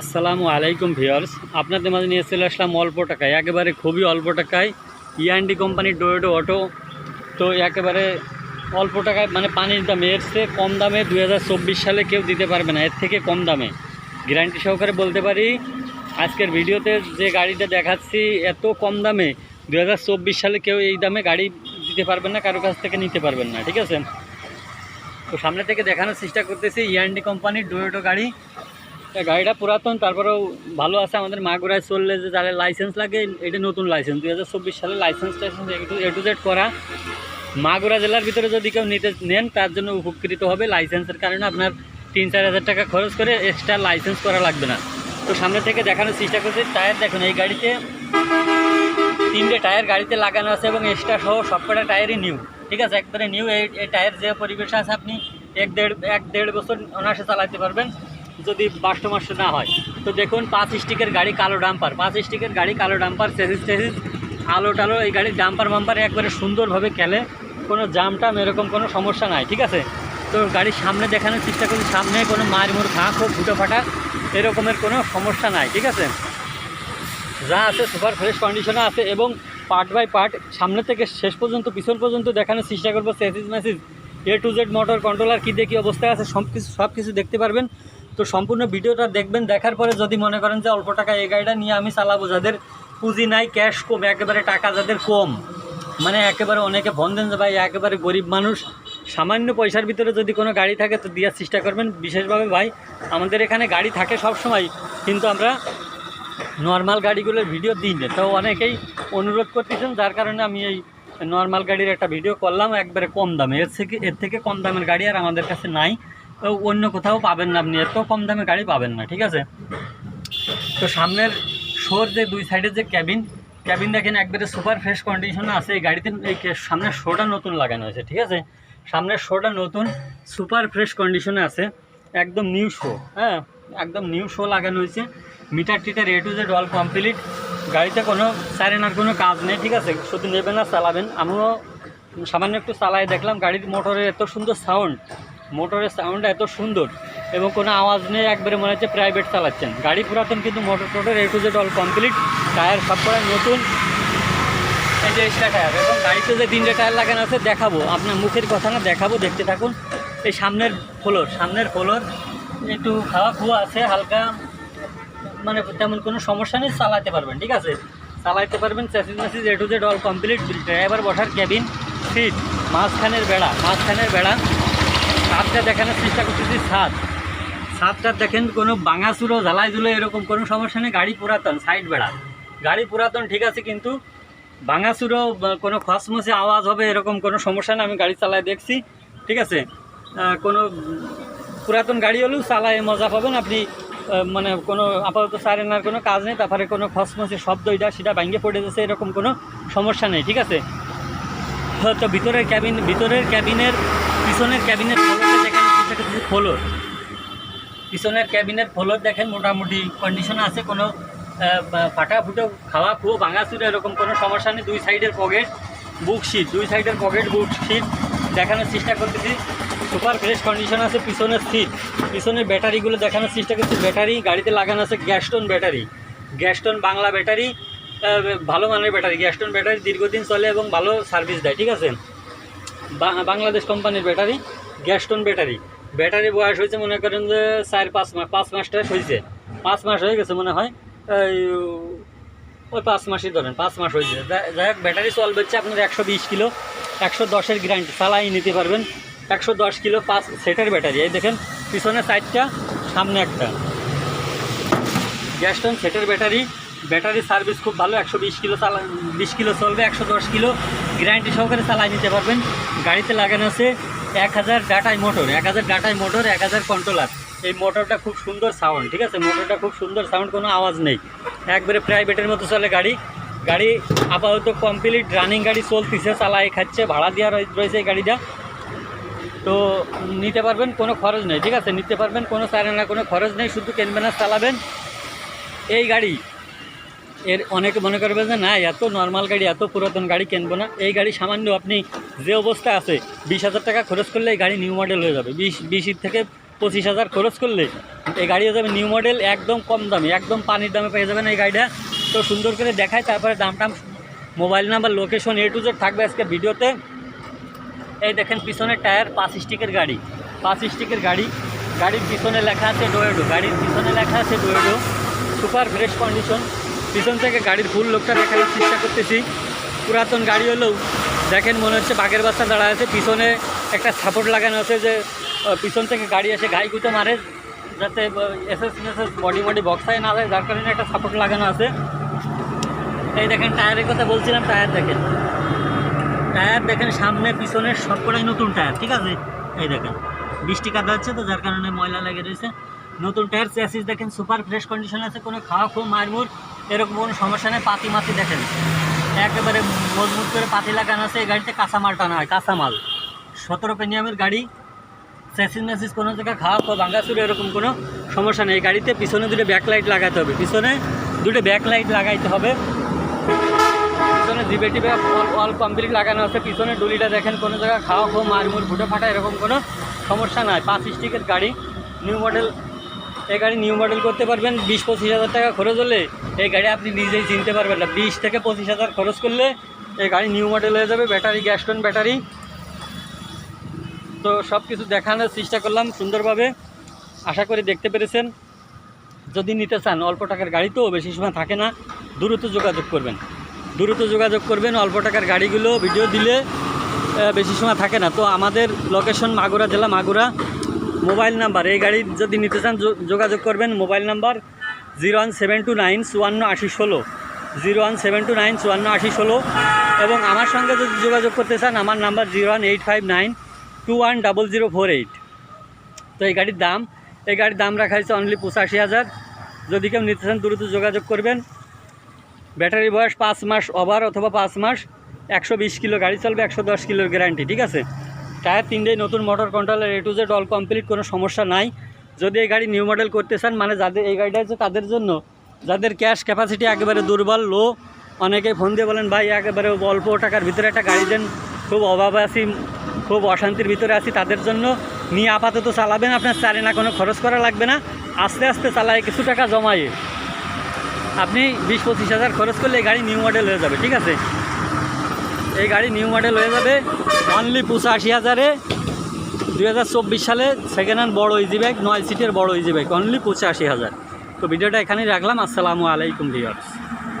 আসসালামু আলাইকুম ভিউয়ার্স। আপনাদের মাঝে নিয়ে চলে আসলাম অল্প টাকায়, একেবারে খুবই অল্প টাকায়। ইআনডি কোম্পানির ডোয়েটো অটো তো একেবারে অল্প টাকায় মানে পানির দামে, এর চেয়ে কম দামে দু হাজার চব্বিশ সালে কেউ দিতে পারবে না, এর থেকে কম দামে। গ্যারান্টি সহকারে বলতে পারি, আজকের ভিডিওতে যে গাড়িটা দেখাচ্ছি, এত কম দামে দু হাজার চব্বিশ সালে কেউ এই দামে গাড়ি দিতে পারবেন না, কারও কাছ থেকে নিতে পারবেন না, ঠিক আছে? তো সামনে থেকে দেখানোর চেষ্টা করতেছি ইআনডি কোম্পানির ডোয়েটো গাড়ি। গাড়িটা পুরাতন, তারপরেও ভালো আছে, আমাদের মাগুরায় চললে যে যারা লাইসেন্স লাগে, এটা নতুন লাইসেন্স দুই হাজার চব্বিশ সালে লাইসেন্স টাইসেন্স এ টু জেড করা। মাগুরা জেলার ভিতরে যদি কেউ নিতে নেন, তার জন্য উপকৃত হবে লাইসেন্সের কারণে আপনার তিন চার হাজার টাকা খরচ করে এক্সট্রা লাইসেন্স করা লাগবে না। তো সামনে থেকে দেখানোর চেষ্টা করছি টায়ার দেখুন, এই গাড়িতে তিনটে টায়ার গাড়িতে লাগানো আছে এবং এক্সট্রা সহ সবকটা টায়ারই নিউ ঠিক আছে? একবারে নিউ এই টায়ার যে পরিবেশে আছে, আপনি এক দেড় এক দেড় বছর অনায়াসে চালাতে পারবেন। যদি বাষ্ট মাস্ট না হয়, তো দেখুন পাঁচ স্টিকের গাড়ি কালো ডাম্পার পাঁচ স্টিকের গাড়ি কালো ডাম্পার চেসিস টেসিস আলো টালো এই গাড়ির ডাম্পার মাম্পার একবারে সুন্দরভাবে খেলে, কোনো জাম টাম এরকম কোনো সমস্যা নাই, ঠিক আছে? তো গাড়ির সামনে দেখানোর চেষ্টা করি, সামনে কোনো মায়ের মোড় ঘা, খুব ফুটো ফাটা এরকমের কোনো সমস্যা নাই, ঠিক আছে? যা আছে সুপার ফ্রেশ কন্ডিশনে আছে এবং পার্ট বাই পার্ট সামনে থেকে শেষ পর্যন্ত, পিছন পর্যন্ত দেখানোর চেষ্টা করব chassis Messi's A to Z motor controller কী দেখি অবস্থায় আছে সব কিছু সব কিছু দেখতে পারবেন। তো সম্পূর্ণ ভিডিওটা দেখবেন, দেখার পরে যদি মনে করেন যে অল্প টাকা এই গাড়িটা নিয়ে আমি চালাবো, যাদের পুঁজি নাই ক্যাশ কম, একেবারে টাকা যাদের কম মানে একেবারে অনেকে ফোন দেন যে ভাই, একেবারে গরিব মানুষ, সামান্য পয়সার ভিতরে যদি কোনো গাড়ি থাকে তো দেওয়ার চেষ্টা করবেন। বিশেষভাবে ভাই, আমাদের এখানে গাড়ি থাকে সব সময় কিন্তু আমরা নর্মাল গাড়িগুলোর ভিডিও দিই না। তো অনেকেই অনুরোধ করতেছেন, যার কারণে আমি এই নর্মাল গাড়ির একটা ভিডিও করলাম, একবারে কম দামে। এর থেকে এর থেকে কম দামের গাড়ি আর আমাদের কাছে নাই। অন্য কোথাও পাবেন না আপনি, এত কম দামে গাড়ি পাবেন না, ঠিক আছে? তো সামনের শোর যে দুই সাইডের যে ক্যাবিন ক্যাবিন দেখেন একবারে সুপার ফ্রেশ কন্ডিশনে আছে, এই গাড়িতে এই সামনের শোটা নতুন লাগানো হয়েছে, ঠিক আছে? সামনের শোটা নতুন সুপার ফ্রেশ কন্ডিশনে আছে, একদম নিউ শো হ্যাঁ? একদম নিউ শো লাগানো হয়েছে meter টিটার A to Z all complete গাড়িতে কোনো সারেনার কোনো কাজ নেই, ঠিক আছে? শুধু নেবেন আর চালাবেন। আমিও সামান্য একটু চালাই দেখলাম, গাড়ির মোটরের এত সুন্দর সাউন্ড মোটরের সাউন্ডটা এত সুন্দর এবং কোনো আওয়াজ নেই, একবারে মনে হচ্ছে প্রাইভেট চালাচ্ছেন। গাড়ি পুরাতন কিন্তু motor টোটর A to Z all complete tyre সব করা নতুন। এই যে এক্সট্রা টায়ার এবং গাড়িতে যে তিনটে টায়ার লাগানো আছে, দেখাবো। আপনার মুখের কথা না, দেখাবো, দেখতে থাকুন। এই সামনের ফ্লোর সামনের ফ্লোর, একটু খাওয়া খুয়া আছে, হালকা মানে তেমন কোনো সমস্যা নেই চালাতে পারবেন, ঠিক আছে? চালাতে পারবেন chassis Macy's A to Z all complete driver বসার ক্যাবিন সিট মাঝখানের বেড়া মাঝখানের বেড়া। ছাদটা দেখানোর চেষ্টা করতেছি ছাদ ছাদটা দেখেন, কোনো বাঙাচুরো ঝালাই ধুলো এরকম কোনো সমস্যা নেই, গাড়ি পুরাতন সাইড বেড়া। গাড়ি পুরাতন ঠিক আছে, কিন্তু ভাঙাচুরো কোনো খসমসে আওয়াজ হবে এরকম কোনো সমস্যা নেই, আমি গাড়ি চালায় দেখছি, ঠিক আছে? কোনো পুরাতন গাড়ি হলেও চালায়, মজা পাবেন আপনি মানে কোনো আপাতত সারেনার কোনো কাজ নেই, তারপরে কোনো খসমসে শব্দ এটা, সেটা ভাঙ্গে পড়ে যাচ্ছে, এরকম কোনো সমস্যা নেই, ঠিক আছে? তো ভিতরের ক্যাবিন ভিতরের ক্যাবিনের পিছনের ক্যাবিনের ফ্লোরটা দেখেন ফ্লোর। পিছনের ক্যাবিনের ফ্লোর দেখেন, মোটামুটি কন্ডিশন আছে, কোনো ফাটা ফুটো খাওয়া খুব, ভাঙাচুরে এরকম কোনো সমস্যা নেই। দুই সাইডের পকেট বুক শিট দুই সাইডের পকেট বুক শিট দেখানোর চেষ্টা করতেছি। সুপার ফ্রেশ কন্ডিশন আছে, পিছনের সিট পিছনের ব্যাটারিগুলো দেখানোর চেষ্টা করছি ব্যাটারি গাড়িতে লাগানো আছে Gaston battery Gaston Bangla battery ভালো মানের ব্যাটারি গ্যাস্টন ব্যাটারি দীর্ঘদিন চলে এবং ভালো সার্ভিস দেয়, ঠিক আছে? বাংলাদেশ কোম্পানির ব্যাটারি, গ্যাস্টন ব্যাটারি। ব্যাটারি বয়স হয়েছে মনে করেন যে চার, পাঁচ মাস পাঁচ মাসটা হয়েছে। পাঁচ মাস হয়ে গেছে মনে হয় ওই পাঁচ মাসই ধরেন, পাঁচ মাস হয়েছে। যাই হোক, ব্যাটারি চলবে হচ্ছে আপনার একশো বিশ কিলো, একশো দশের গ্যারান্টি চালাই নিতে পারবেন। একশো দশ কিলো পাঁচ সেটের ব্যাটারি। এই দেখেন, পিছনে চারটা সামনে একটা। গ্যাস্টন সেটের ব্যাটারি ব্যাটারি সার্ভিস খুব ভালো, একশো বিশ কিলো চালা, বিশ কিলো চলবে, একশো দশ কিলো। গ্যারান্টি সহকারে চালাই নিতে পারবেন। গাড়িতে লাগানো আছে এক হাজার ডাটাই মোটর, এক হাজার ডাটাই মোটর, এক হাজার কন্ট্রোলার এই মোটরটা খুব সুন্দর সাউন্ড ঠিক আছে? মোটরটা খুব সুন্দর সাউন্ড কোনো আওয়াজ নেই। একবারে প্রাইভেটের মতো চলে গাড়ি। গাড়ি আপাতত কমপ্লিট রানিং গাড়ি চলতেছে চালাই খাচ্ছে, ভাড়া দেওয়া রয়ে- রয়েছে এই গাড়িটা। তো নিতে পারবেন, কোনো খরচ নেই, ঠিক আছে? নিতে পারবেন, কোনো সারেনা কোনো খরচ নেই, শুধু কিনবেন আর চালাবেন। এই গাড়ি এর অনেকে মনে করবে যে, না, এত নর্মাল গাড়ি, এত পুরাতন গাড়ি কিনবো না। এই গাড়ি সামান্য আপনি যে অবস্থা আছে, বিশ হাজার টাকা খরচ করলে এই গাড়ি নিউ মডেল হয়ে যাবে। বিশ বিশ থেকে পঁচিশ হাজার খরচ করলে এই গাড়ি হয়ে যাবে নিউ মডেল একদম কম দামে, একদম পানির দামে পেয়ে যাবেন এই গাড়িটা। তো সুন্দর করে দেখায়, তারপরে দাম টাম mobile number location A to Z থাকবে আজকে ভিডিওতে। এই দেখেন পিছনের টায়ার, পাঁচ স্টিকের গাড়ি। পাঁচ স্টিকের গাড়ি। গাড়ির পিছনে লেখা আছে ডোয়েডো গাড়ির পিছনে লেখা আছে ডোয়েডো সুপার ফ্রেশ কন্ডিশন পিছন থেকে গাড়ির ফুল লোকটা দেখানোর চেষ্টা করতেছি। পুরাতন গাড়ি হলেও দেখেন মনে হচ্ছে বাঘের বাচ্চা দাঁড়া আছে। পিছনে একটা সাপোর্ট লাগানো আছে যে পিছন থেকে গাড়ি এসে গাই গুঁতো মারে, যাতে এসএস মেসএস বডি বডি বক্সায় না যায়। যার কারণে একটা সাপোর্ট লাগানো আছে। এই দেখেন, টায়ারের কথা বলছিলাম, টায়ার দেখেন। টায়ার দেখেন, সামনে, পিছনে সবকটাই নতুন টায়ার, ঠিক আছে? এই দেখেন, বৃষ্টি কাদা হচ্ছে তো, যার কারণে ময়লা লেগে রয়েছে। নতুন টায়ার চ্যাসিস দেখেন সুপার ফ্রেশ কন্ডিশন আছে। কোনো খাওয়া খুব মারমুর এরকম কোনো সমস্যা নেই, পাতি মাতি দেখেন। একেবারে মজবুত করে পাতি লাগানো আছে, এই গাড়িতে কাঁচামাল টানা হয়, কাঁচামাল। সতেরো পেনিয়ামের গাড়ি চ্যাসিস ম্যাসিস কোনো জায়গায় খাওয়া খাওয়া ভাঙ্গাচুর এরকম কোনো সমস্যা নেই। গাড়িতে পিছনে দুটো ব্যাক লাইট লাগাতে হবে। পিছনে দুটো ব্যাক লাইট লাগাইতে হবে। পিছনে জিবে টিবে অল কমপ্লিট লাগানো আছে। পিছনে ডুলিটা দেখেন, কোনো জায়গায় খাওয়া খাওয়া মারমুর ফুটে ফাটা, এরকম কোনো সমস্যা নাই। পাঁচ স্টিকের গাড়ি নিউ মডেল এই গাড়ি নিউ মডেল করতে পারবেন, বিশ, পঁচিশ হাজার টাকা খরচ হলে এই গাড়ি আপনি নিজেই চিনতে পারবেন না। বিশ থেকে পঁচিশ হাজার খরচ করলে এই গাড়ি নিউ মডেল হয়ে যাবে ব্যাটারি গ্যাস্টন ব্যাটারি তো সব কিছু দেখানোর চেষ্টা করলাম সুন্দরভাবে। আশা করি দেখতে পেরেছেন। যদি নিতে চান অল্প টাকার গাড়ি তো বেশি সময় থাকে না, দ্রুত যোগাযোগ করবেন। দ্রুত যোগাযোগ করবেন, অল্প টাকার গাড়িগুলো ভিডিও দিলে বেশি সময় থাকে না। তো আমাদের লোকেশন মাগুরা, জেলা মাগুরা। Mobile number. এই গাড়ি যদি নিতে চান যোগাযোগ করবেন mobile number zero one seven two nine চুয়ান্ন আশি ষোলো। Zero one seven two nine চুয়ান্ন আশি ষোলো। এবং আমার সঙ্গে যদি যোগাযোগ করতে চান, আমার number zero one eight five nine two one double zero four eight. তো এই গাড়ির দাম, এই গাড়ির দাম রাখা হয়েছে অনলি পঁচাশি হাজার। যদি কেউ নিতে চান, দ্রুত যোগাযোগ করবেন। ব্যাটারি বয়স পাঁচ মাস ওভার অথবা পাঁচ মাস। একশো বিশ কিলো গাড়ি চলবে, একশো দশ কিলোর গ্যারান্টি ঠিক আছে? টায়ার তিনটেই নতুন motor controller A to Z all complete কোনো সমস্যা নাই। যদি এই গাড়ি নিউ মডেল করতে চান মানে যাদের, এই গাড়িটা হচ্ছে তাদের জন্য, যাদের ক্যাশ ক্যাপাসিটি একেবারে দুর্বল লো অনেকে ফোন দিয়ে বলেন, ভাই, একেবারে অল্প টাকার ভিতরে একটা গাড়ি দেন। খুব অভাবে আছি, খুব অশান্তির ভিতরে আছি তাদের জন্য। নিয়ে আপাতত চালাবেন আপনার চারে, না কোনো খরচ করা লাগবে না। আস্তে আস্তে চালায়, কিছু টাকা জমায়ে। আপনি বিশ পঁচিশ হাজার খরচ করলে এই গাড়ি নিউ মডেল হয়ে যাবে, ঠিক আছে? এই গাড়ি নিউ মডেল হয়ে যাবে। অনলি পঁচাশি হাজারে। দুই হাজার চব্বিশ সালে সেকেন্ড হ্যান্ড বড় ইজি ব্যাগ নয় সিটের বড় ইজি ব্যাগ অনলি পঁচাশি হাজার। তো ভিডিওটা এখানেই রাখলাম, আসসালামু আলাইকুম ভিউয়ার্স